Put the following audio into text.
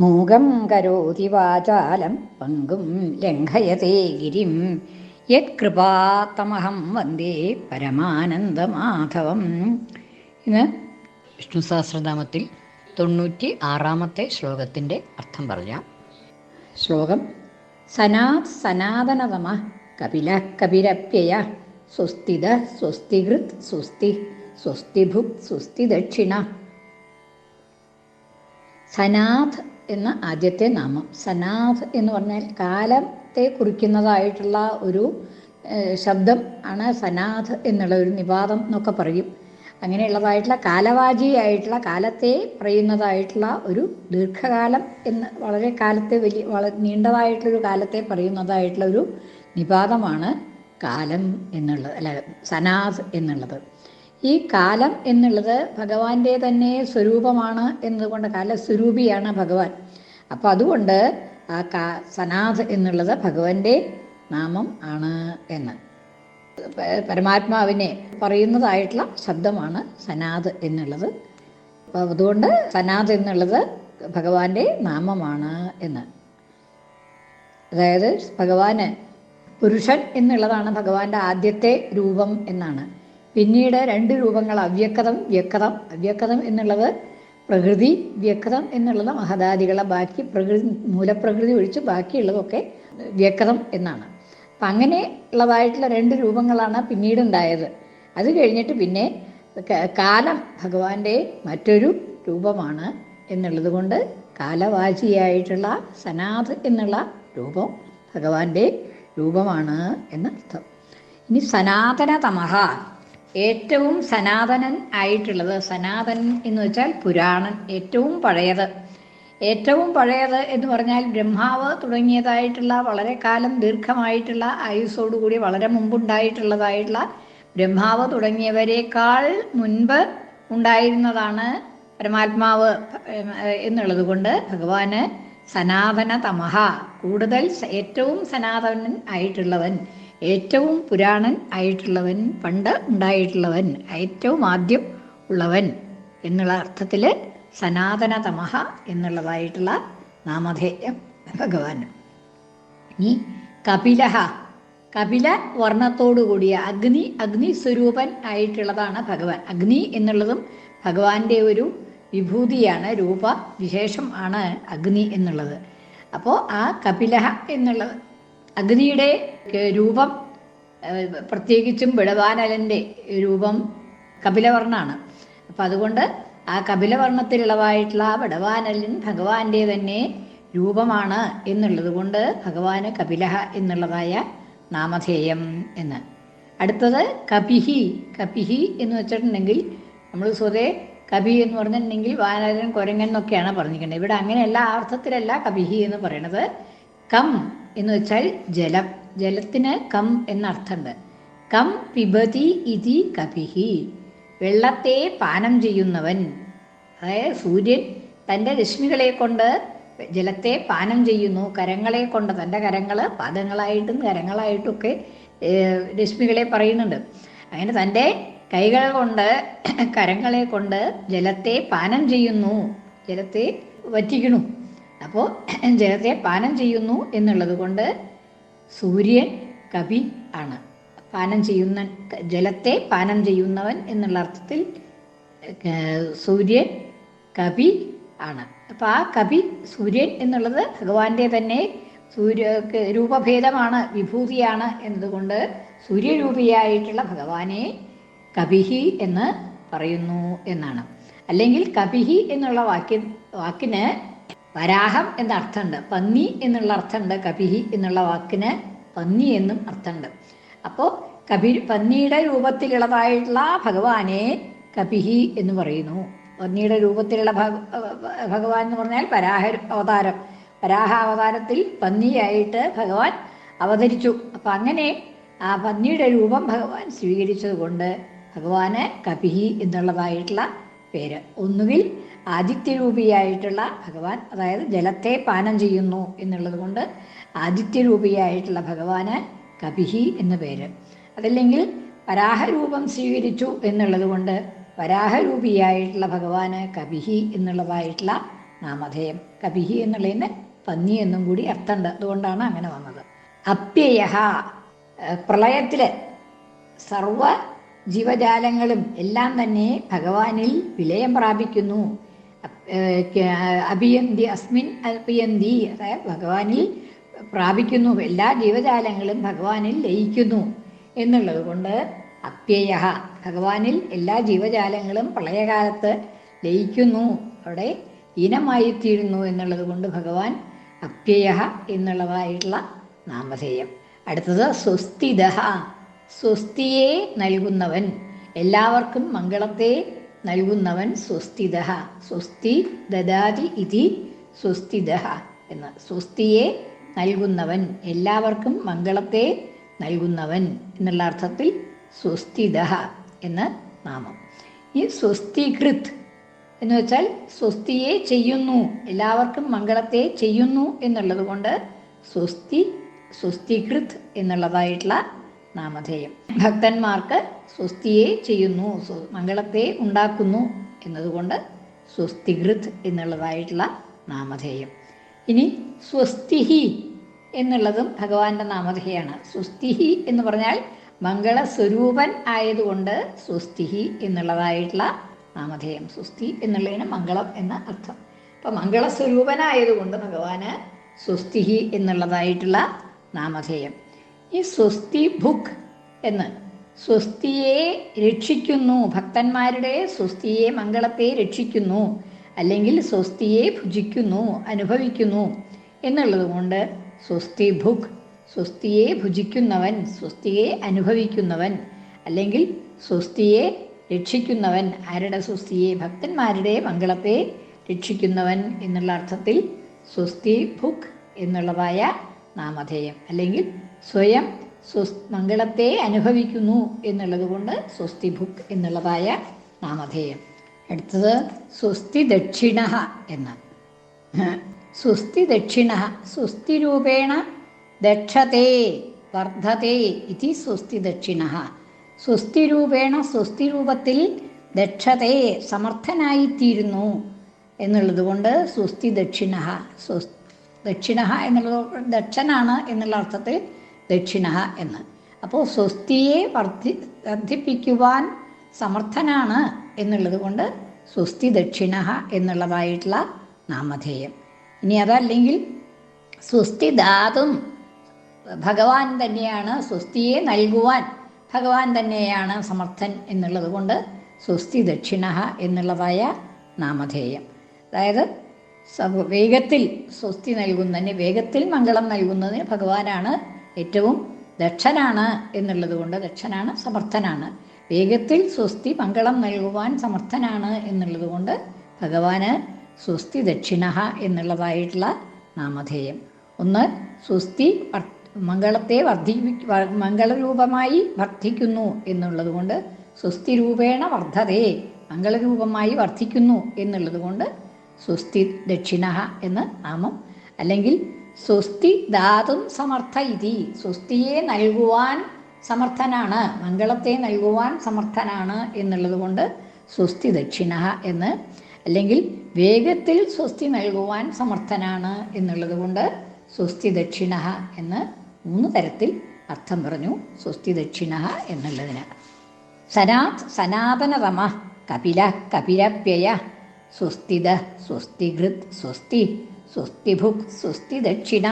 മൂകം കരോതി വാചാലം പങ്കും ലംഘയത്തെ ഗിരിം. യത്കൃപാത്തമഹം വന്ദേ പരമാനന്ദമാധവം. ഇന്ന് വിഷ്ണു സഹസ്രനാമത്തിൽ തൊണ്ണൂറ്റി ആറാമത്തെ ശ്ലോകത്തിന്റെ അർത്ഥം പറയാം. ശ്ലോകം സനാത് സനാതനതമ കപില കപിരപ്യയ. സ്വസ്തിത സ്വസ്തികൃത് സ്വസ്തി സ്വസ്തിഭുക് സ്വസ്തി ദക്ഷിണ സനാഥ് എന്ന ആദ്യത്തെ നാമം. സനാഥ് എന്ന് പറഞ്ഞാൽ കാലത്തെ കുറിക്കുന്നതായിട്ടുള്ള ഒരു ശബ്ദം ആണ് സനാഥ് എന്നുള്ള ഒരു നിവാദം എന്നൊക്കെ പറയും. അങ്ങനെയുള്ളതായിട്ടുള്ള കാലവാചിയായിട്ടുള്ള കാലത്തെ പറയുന്നതായിട്ടുള്ള ഒരു ദീർഘകാലം എന്ന് വളരെ കാലത്തെ വലിയ വളരെ നീണ്ടതായിട്ടുള്ളൊരു കാലത്തെ പറയുന്നതായിട്ടുള്ള ഒരു നിപാതമാണ് കാലം എന്നുള്ളത് അല്ല സനാഥ് എന്നുള്ളത്. ഈ കാലം എന്നുള്ളത് ഭഗവാന്റെ തന്നെ സ്വരൂപമാണ് എന്നതുകൊണ്ട് കാലസ്വരൂപിയാണ് ഭഗവാൻ. അപ്പോൾ അതുകൊണ്ട് ആ കാ സനാഥ് എന്നുള്ളത് ഭഗവാന്റെ നാമം ആണ് എന്ന്. പരമാത്മാവിനെ പറയുന്നതായിട്ടുള്ള ശബ്ദമാണ് സനാഥ് എന്നുള്ളത്. അപ്പോൾ അതുകൊണ്ട് സനാഥ് എന്നുള്ളത് ഭഗവാന്റെ നാമമാണ് എന്ന്. അതായത് ഭഗവാന് പുരുഷൻ എന്നുള്ളതാണ് ഭഗവാന്റെ ആദ്യത്തെ രൂപം എന്നാണ്. പിന്നീട് രണ്ട് രൂപങ്ങൾ അവ്യക്തം വ്യക്തം അവ്യക്തം എന്നുള്ളത് പ്രകൃതി വ്യക്തം എന്നുള്ളത് മഹദാദികളെ ബാക്കി പ്രകൃതി മൂലപ്രകൃതി ഒഴിച്ച് ബാക്കിയുള്ളതൊക്കെ വ്യക്തം എന്നാണ്. അപ്പം അങ്ങനെ ഉള്ളതായിട്ടുള്ള രണ്ട് രൂപങ്ങളാണ് പിന്നീട് ഉണ്ടായത്. അത് കഴിഞ്ഞിട്ട് പിന്നെ കാലം ഭഗവാന്റെ മറ്റൊരു രൂപമാണ് എന്നുള്ളത് കൊണ്ട് കാലവാചിയായിട്ടുള്ള സനാഥ് എന്നുള്ള രൂപം ഭഗവാന്റെ രൂപമാണ് എന്നർത്ഥം. ഇനി സനാതന തമഹ ഏറ്റവും സനാതനൻ ആയിട്ടുള്ളത് സനാതനൻ എന്ന് വെച്ചാൽ പുരാണൻ ഏറ്റവും പഴയത്. ഏറ്റവും പഴയത് എന്ന് പറഞ്ഞാൽ ബ്രഹ്മാവ് തുടങ്ങിയതായിട്ടുള്ള വളരെ കാലം ദീർഘമായിട്ടുള്ള ആയുസ്സോടുകൂടി വളരെ മുമ്പുണ്ടായിട്ടുള്ളതായിട്ടുള്ള ബ്രഹ്മാവ് തുടങ്ങിയവരെക്കാൾ മുൻപ് ഉണ്ടായിരുന്നതാണ് പരമാത്മാവ് എന്നുള്ളത് കൊണ്ട് ഭഗവാന് സനാതന തമഹ കൂടുതൽ ഏറ്റവും സനാതനൻ ആയിട്ടുള്ളവൻ. ഏറ്റവും പുരാണൻ ആയിട്ടുള്ളവൻ പണ്ട് ഉണ്ടായിട്ടുള്ളവൻ ഏറ്റവും ആദ്യം ഉള്ളവൻ എന്നുള്ള അർത്ഥത്തിൽ സനാതനതമഹ എന്നുള്ളതായിട്ടുള്ള നാമധേയം ഭഗവാൻ. ഇനി കപിലഹ. കപില വർണത്തോടുകൂടിയ അഗ്നി അഗ്നി സ്വരൂപൻ ആയിട്ടുള്ളതാണ് ഭഗവാൻ. അഗ്നി എന്നുള്ളതും ഭഗവാന്റെ ഒരു വിഭൂതിയാണ് രൂപ വിശേഷം ആണ് അഗ്നി എന്നുള്ളത്. അപ്പോൾ ആ കപിലഹ എന്നുള്ളത് അഗ്നിയുടെ രൂപം പ്രത്യേകിച്ചും ബിടവാനലന്റെ രൂപം കപിലവർണാണ്. അപ്പം അതുകൊണ്ട് ആ കപിലവർണത്തിലുള്ളതായിട്ടുള്ള ആ ബിടവാനലൻ ഭഗവാന്റെ തന്നെ രൂപമാണ് എന്നുള്ളത് കൊണ്ട് ഭഗവാന് കപിലഹ എന്നുള്ളതായ നാമധേയം എന്ന്. അടുത്തത് കപിഹി. കപിഹി എന്ന് വെച്ചിട്ടുണ്ടെങ്കിൽ നമ്മൾ സ്വതേ കപി എന്ന് പറഞ്ഞിട്ടുണ്ടെങ്കിൽ വാനരൻ കുരങ്ങൻ എന്നൊക്കെയാണ് പറഞ്ഞിരിക്കുന്നത്. ഇവിടെ അങ്ങനെയല്ല ആ അർത്ഥത്തിലല്ല കപിഹി എന്ന് പറയുന്നത് കം എന്ന് വെച്ചാൽ ജലം. ജലത്തിന് കം എന്ന അർത്ഥമുണ്ട് കം പിബതി ഇതി കപിഹി. വെള്ളത്തെ പാനം ചെയ്യുന്നവൻ. അതായത് സൂര്യൻ തന്റെ രശ്മികളെ കൊണ്ട് ജലത്തെ പാനം ചെയ്യുന്നു. കരങ്ങളെ കൊണ്ട് തന്റെ കരങ്ങൾ പാദങ്ങളായിട്ടും കരങ്ങളായിട്ടും ഒക്കെ രശ്മികളെ പറയുന്നുണ്ട്. അങ്ങനെ തന്റെ കൈകൾ കൊണ്ട് കരങ്ങളെ കൊണ്ട് ജലത്തെ പാനം ചെയ്യുന്നു. ജലത്തെ വറ്റിക്കണു അപ്പോൾ ജലത്തെ പാനം ചെയ്യുന്നു എന്നുള്ളത് കൊണ്ട് സൂര്യൻ കവി ആണ്. പാനം ചെയ്യുന്ന ജലത്തെ പാനം ചെയ്യുന്നവൻ എന്നുള്ള അർത്ഥത്തിൽ സൂര്യൻ കവി ആണ്. അപ്പോൾ ആ കവി സൂര്യൻ എന്നുള്ളത് ഭഗവാന്റെ തന്നെ സൂര്യ രൂപഭേദമാണ് വിഭൂതിയാണ് എന്നതുകൊണ്ട് സൂര്യരൂപിയായിട്ടുള്ള ഭഗവാനെ കപിഹി എന്ന് പറയുന്നു എന്നാണ്. അല്ലെങ്കിൽ കപിഹി എന്നുള്ള വാക്യ വാക്കിന് വരാഹം എന്ന അർത്ഥമുണ്ട്. പന്നി എന്നുള്ള അർത്ഥമുണ്ട്. കപിഹി എന്നുള്ള വാക്കിന് പന്നി എന്നും അർത്ഥമുണ്ട്. അപ്പോ കപി പന്നിയുടെ രൂപത്തിലുള്ളതായിട്ടുള്ള ഭഗവാനെ കപിഹി എന്ന് പറയുന്നു. പന്നിയുടെ രൂപത്തിലുള്ള ഭഗ- ഭഗവാൻ എന്ന് പറഞ്ഞാൽ പരാഹ അവതാരം. വരാഹ അവതാരത്തിൽ പന്നിയായിട്ട് ഭഗവാൻ അവതരിച്ചു. അപ്പം അങ്ങനെ ആ പന്നിയുടെ രൂപം ഭഗവാൻ സ്വീകരിച്ചത് കൊണ്ട് ഭഗവാന് കപിഹി എന്നുള്ളതായിട്ടുള്ള പേര്. ഒന്നുകിൽ ആദിത്യരൂപിയായിട്ടുള്ള ഭഗവാൻ അതായത് ജലത്തെ പാനം ചെയ്യുന്നു എന്നുള്ളത് കൊണ്ട് ആദിത്യരൂപിയായിട്ടുള്ള ഭഗവാന് കപിഹി എന്ന പേര്. അതല്ലെങ്കിൽ വരാഹരൂപം സ്വീകരിച്ചു എന്നുള്ളത് കൊണ്ട് വരാഹരൂപിയായിട്ടുള്ള ഭഗവാന് കപിഹി എന്നുള്ളതായിട്ടുള്ള നാമധേയം. കപിഹി എന്നുള്ളതിന് പന്നി എന്നും കൂടി അർത്ഥമുണ്ട്. അതുകൊണ്ടാണ് അങ്ങനെ വന്നത്. അപ്യയ പ്രളയത്തിലെ സർവ ജീവജാലങ്ങളും എല്ലാം തന്നെ ഭഗവാനിൽ വിലയം പ്രാപിക്കുന്നു. അഭിയന്തി അസ്മിൻ അഭിയന്തി അതായത് ഭഗവാനിൽ പ്രാപിക്കുന്നു. എല്ലാ ജീവജാലങ്ങളും ഭഗവാനിൽ ലയിക്കുന്നു എന്നുള്ളത് കൊണ്ട് അപ്യയ. ഭഗവാനിൽ എല്ലാ ജീവജാലങ്ങളും പ്രളയകാലത്ത് ലയിക്കുന്നു. അവിടെ ഈനമായിത്തീരുന്നു എന്നുള്ളത് കൊണ്ട് ഭഗവാൻ അപ്യയ എന്നുള്ളതായിട്ടുള്ള നാമധേയം. അടുത്തത് സ്വസ്തിദ സ്വസ്തിയെ നൽകുന്നവൻ. എല്ലാവർക്കും മംഗളത്തെ നൽകുന്നവൻ സ്വസ്തിത സ്വസ്തി ദദാതി ഇതി സ്വസ്തിത എന്ന്. സ്വസ്തിയെ നൽകുന്നവൻ. എല്ലാവർക്കും മംഗളത്തെ നൽകുന്നവൻ എന്നുള്ള അർത്ഥത്തിൽ സ്വസ്തിത എന്ന നാമം. ഈ സ്വസ്തികൃത് എന്ന് വെച്ചാൽ സ്വസ്തിയെ ചെയ്യുന്നു. എല്ലാവർക്കും മംഗളത്തെ ചെയ്യുന്നു എന്നുള്ളത് കൊണ്ട് സ്വസ്തി സ്വസ്തികൃത് എന്നുള്ളതായിട്ടുള്ള നാമധേയം. ഭക്തന്മാർക്ക് സ്വസ്തിയെ ചെയ്യുന്നു മംഗളത്തെ ഉണ്ടാക്കുന്നു എന്നതുകൊണ്ട് സ്വസ്തികൃത് എന്നുള്ളതായിട്ടുള്ള നാമധേയം. ഇനി സ്വസ്തിഹി എന്നുള്ളതും ഭഗവാന്റെ നാമധേയാണ്. സ്വസ്തിഹി എന്ന് പറഞ്ഞാൽ മംഗളസ്വരൂപൻ ആയതുകൊണ്ട് സ്വസ്തിഹി എന്നുള്ളതായിട്ടുള്ള നാമധേയം. സ്വസ്തി എന്നുള്ളതിന് മംഗളം എന്ന അർത്ഥം. അപ്പം മംഗളസ്വരൂപനായതുകൊണ്ട് ഭഗവാന് സ്വസ്തിഹി എന്നുള്ളതായിട്ടുള്ള നാമധേയം. ഈ സ്വസ്തി ഭുക് എന്ന്. സ്വസ്തിയെ രക്ഷിക്കുന്നു. ഭക്തന്മാരുടെ സ്വസ്തിയെ മംഗളത്തെ രക്ഷിക്കുന്നു. അല്ലെങ്കിൽ സ്വസ്തിയെ ഭുജിക്കുന്നു അനുഭവിക്കുന്നു എന്നുള്ളത് കൊണ്ട് സ്വസ്തി ഭുക്. സ്വസ്തിയെ ഭുജിക്കുന്നവൻ സ്വസ്തിയെ അനുഭവിക്കുന്നവൻ അല്ലെങ്കിൽ സ്വസ്തിയെ രക്ഷിക്കുന്നവൻ. ആരുടെ സ്വസ്തിയെ? ഭക്തന്മാരുടെ മംഗളത്തെ രക്ഷിക്കുന്നവൻ എന്നുള്ള അർത്ഥത്തിൽ സ്വസ്തി ഭുക് എന്നുള്ളതായ നാമധേയം. അല്ലെങ്കിൽ സ്വയം സ്വസ് മംഗളത്തെ അനുഭവിക്കുന്നു എന്നുള്ളത് കൊണ്ട് സ്വസ്തി ഭുക് എന്നുള്ളതായ നാമധേയം. അടുത്തത് സ്വസ്തി ദക്ഷിണ എന്ന്. സ്വസ്തി ദക്ഷിണ സ്വസ്തി രൂപേണ ദക്ഷതേ വർദ്ധത്തെ ഇതി സ്വസ്തി ദക്ഷിണ. സ്വസ്തി രൂപേണ സ്വസ്തി രൂപത്തിൽ ദക്ഷത്തെ സമർത്ഥനായിത്തീരുന്നു എന്നുള്ളത് കൊണ്ട് സ്വസ്തി ദക്ഷിണ. സ്വസ് ദക്ഷിണ എന്നുള്ളത് ദക്ഷനാണ് എന്നുള്ള അർത്ഥത്തിൽ ദക്ഷിണ എന്ന്. അപ്പോൾ സ്വസ്തിയെ വർദ്ധി വർദ്ധിപ്പിക്കുവാൻ സമർത്ഥനാണ് എന്നുള്ളത് കൊണ്ട് സ്വസ്തി ദക്ഷിണ എന്നുള്ളതായിട്ടുള്ള നാമധേയം. ഇനി അതല്ലെങ്കിൽ സ്വസ്തി ദാതും ഭഗവാൻ തന്നെയാണ് സ്വസ്തിയെ നൽകുവാൻ ഭഗവാൻ തന്നെയാണ് സമർത്ഥൻ എന്നുള്ളത് കൊണ്ട് സ്വസ്തി ദക്ഷിണ എന്നുള്ളതായ നാമധേയം. അതായത് വേഗത്തിൽ സ്വസ്തി നൽകുന്നതിന് വേഗത്തിൽ മംഗളം നൽകുന്നതിന് ഭഗവാനാണ് ഏറ്റവും ദക്ഷനാണ് എന്നുള്ളത് കൊണ്ട് ദക്ഷനാണ് സമർത്ഥനാണ്. വേഗത്തിൽ സ്വസ്തി മംഗളം നൽകുവാൻ സമർത്ഥനാണ് എന്നുള്ളത് കൊണ്ട് ഭഗവാന് സ്വസ്തി ദക്ഷിണ എന്നുള്ളതായിട്ടുള്ള നാമധേയം. ഒന്ന് സ്വസ്തി മംഗളത്തെ വർദ്ധിപ്പി മംഗളരൂപമായി വർദ്ധിക്കുന്നു എന്നുള്ളത് കൊണ്ട് സ്വസ്തി രൂപേണ വർദ്ധതേ മംഗളരൂപമായി വർദ്ധിക്കുന്നു എന്നുള്ളത് കൊണ്ട് സ്വസ്തി ദക്ഷിണ എന്ന് നാമം. അല്ലെങ്കിൽ സ്വസ്തി ദാതും സമർത്ഥ ഇതി. സ്വസ്തിയെ നൽകുവാൻ സമർത്ഥനാണ്. മംഗളത്തെ നൽകുവാൻ സമർത്ഥനാണ് എന്നുള്ളത് കൊണ്ട് സ്വസ്തി ദക്ഷിണ എന്ന്. അല്ലെങ്കിൽ വേഗത്തിൽ സ്വസ്തി നൽകുവാൻ സമർത്ഥനാണ് എന്നുള്ളത് കൊണ്ട് സ്വസ്തി ദക്ഷിണ എന്ന് മൂന്ന് തരത്തിൽ അർത്ഥം പറഞ്ഞു. സ്വസ്തി ദക്ഷിണ എന്നുള്ളതിന്. സനാത് സനാതനതമ കപില കപിലപ്യയ സ്വസ്തിത സ്വസ്തികൃത് സ്വസ്തി സ്വസ്തിഭുക് സ്വസ്തി ദക്ഷിണ